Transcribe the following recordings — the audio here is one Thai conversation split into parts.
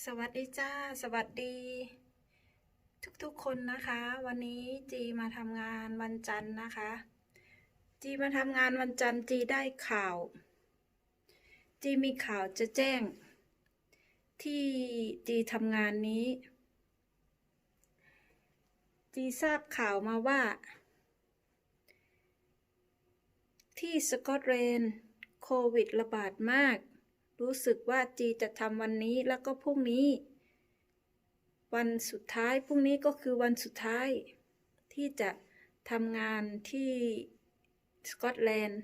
สวัสดีจ้า สวัสดี ทุกๆคนนะคะ วันนี้จีมาทำงานวันจันทร์นะคะ จีมาทำงานวันจันทร์จีได้ข่าว จีมีข่าวจะแจ้ง ที่จีทำงานนี้ จีทราบข่าวมาว่า ที่สกอตแลนด์โควิดระบาดมาก รู้สึกว่าจีจะทำวันนี้แล้วก็พรุ่งนี้ วันสุดท้ายพรุ่งนี้ก็คือวันสุดท้าย ที่จะทำงานที่สกอตแลนด์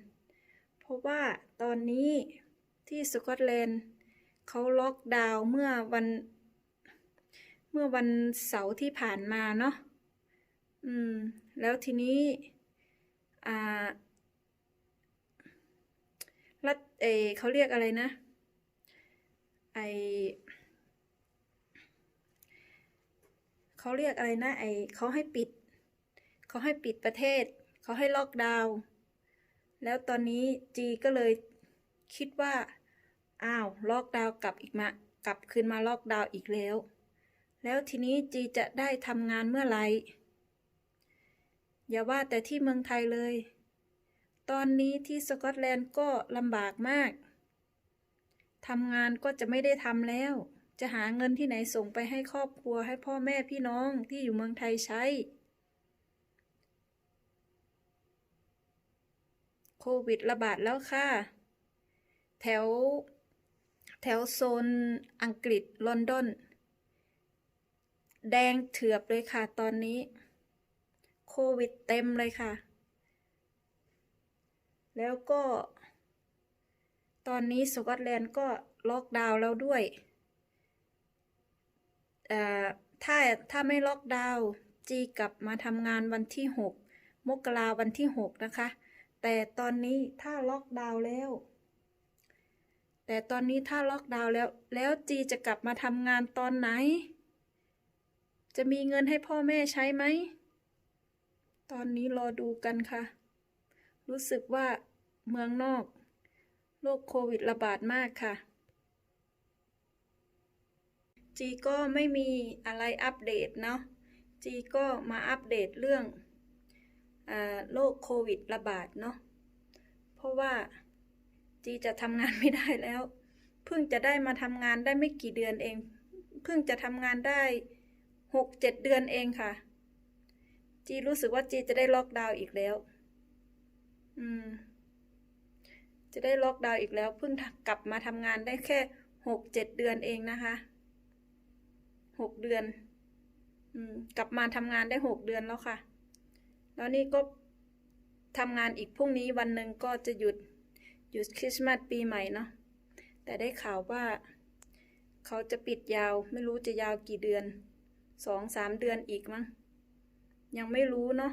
เพราะว่าตอนนี้ที่สกอตแลนด์เขาล็อกดาวน์เมื่อวัน เมื่อวันเสาร์ที่ผ่านมาเนาะ อืม แล้วทีนี้อ่ารัฐเออเขาเรียกอะไรนะ ไอเขาเรียกอะไรนะไอเขาให้ปิด เขาให้ปิดประเทศ เขาให้ล็อกดาวน์แล้วตอนนี้จีก็เลยคิดว่าอ้าวล็อกดาวน์กลับอีกมากลับคืนมาล็อกดาวน์อีกแล้ว แล้วทีนี้จีจะได้ทำงานเมื่อไหร่อย่าว่าแต่ที่เมืองไทยเลย ตอนนี้ที่สกอตแลนด์ก็ลำบากมาก ทำงานก็จะไม่ได้ทำแล้ว จะหาเงินที่ไหนส่งไปให้ครอบครัวให้พ่อแม่พี่น้องที่อยู่เมืองไทยใช้ โควิดระบาดแล้วค่ะ แถว แถวโซนอังกฤษลอนดอน แดงเถือบเลยค่ะตอนนี้ โควิดเต็มเลยค่ะ แล้วก็ ตอนนี้สกอตแลนด์ก็ล็อกดาวน์แล้วด้วยถ้าถ้าไม่ล็อกดาวน์จีกลับมาทำงานวันที่ 6 มกราวันที่ 6 นะคะ แต่ตอนนี้ถ้าล็อกดาวน์แล้ว แต่ตอนนี้ถ้าล็อกดาวน์แล้ว แล้วจีจะกลับมาทำงานตอนไหน จะมีเงินให้พ่อแม่ใช้ไหม ตอนนี้รอดูกันค่ะ รู้สึกว่าเมืองนอก โรคโควิดระบาดมากค่ะ จีก็ไม่มีอะไรอัปเดตเนาะ จีก็มาอัปเดตเรื่องอโรคโควิดระบาดเนาะ เพราะว่าจีจะทำงานไม่ได้แล้ว เพิ่งจะได้มาทำงานได้ไม่กี่เดือนเอง เพิ่งจะทำงานได้หกเจ็ดเดือนเองค่ะ จีรู้สึกว่าจีจะได้ล็อกดาวน์อีกแล้ว อืม จะได้ล็อกดาวน์อีกแล้วเพิ่งกลับมาทำงานได้แค่หกเจ็ดเดือนเองนะคะหกเดือนอกลับมาทำงานได้หกเดือนแล้วค่ะ แล้วนี่ก็ทำงานอีกพรุ่งนี้วันหนึ่งก็จะหยุดหยุดคริสต์มาสปีใหม่เนาะแต่ได้ข่าวว่า เขาจะปิดยาวไม่รู้จะยาวกี่เดือนสองสามเดือนอีกมั้งยังไม่รู้เนาะ